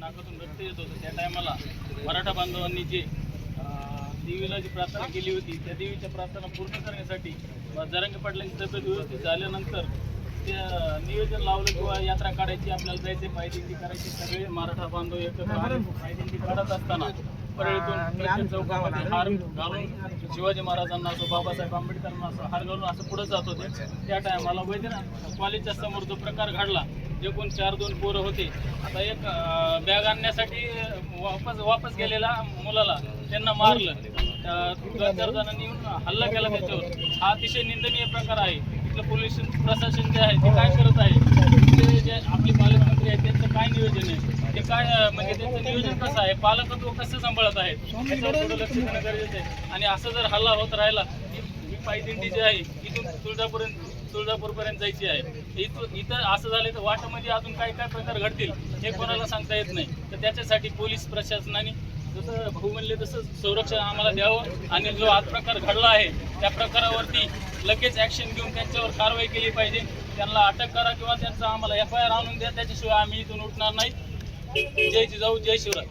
नाकातून रक्त येत होतं. त्या टायमाला मराठा बांधवांनी जे देवीला जी प्रार्थना केली होती त्या देवीच्या प्रार्थना पूर्ण करण्यासाठी जरंगे पाटलांची तब्येत व्यवस्थित झाल्यानंतर ते नियोजन लावलं किंवा यात्रा काढायची आपल्याला जायचे पायदिंडी करायची सगळे मराठा बांधव एकत्र. पायदिंडी काढत असताना परळीतून चौकामध्ये हार घालून शिवाजी महाराजांना असो बाबासाहेब आंबेडकरांना असो हार घालून असं पुढे जात होते. त्या टायमाला वैद्यनाथ कॉलेजच्या समोर जो प्रकार घडला एकूण चार दोन पोरं होते आता एक बॅग आणण्यासाठी वापस वापस गेलेला मुलाला त्यांना मारलं. त्या दोन चार जणांनी येऊन हल्ला केला त्याच्यावर. हा अतिशय निंदनीय प्रकार आहे. तिथलं पोलीस प्रशासन जे आहे ते काय करत आहे? इथले जे आपले पालकमंत्री आहेत त्यांचं काय नियोजन आहे? ते काय म्हणजे त्यांचं नियोजन कसं आहे? पालकत्व कसं सांभाळत आहेत? त्याच्यावर थोडं लक्ष देणं गरजेचं आहे. आणि असं जर हल्ला होत राहिला की ही पायदिंडी जी आहे इथून तुळजापर्यंत तुळजापूरपर्यंत जायची आहे. इथं इथं असं झालं तर वाटामध्ये अजून काय काय प्रकार घडतील हे कोणाला सांगता येत नाही. तर त्याच्यासाठी पोलीस प्रशासनाने जसं भाऊ म्हणले तसं संरक्षण आम्हाला द्यावं आणि जो आज प्रकार घडला आहे त्या प्रकारावरती लगेच ॲक्शन घेऊन त्यांच्यावर कारवाई केली पाहिजे. त्यांना अटक करा किंवा त्यांचा आम्हाला एफ आय आर आणून द्या त्याच्याशिवाय आम्ही इथून उठणार नाही. जय जिजाऊ जय शिवराय.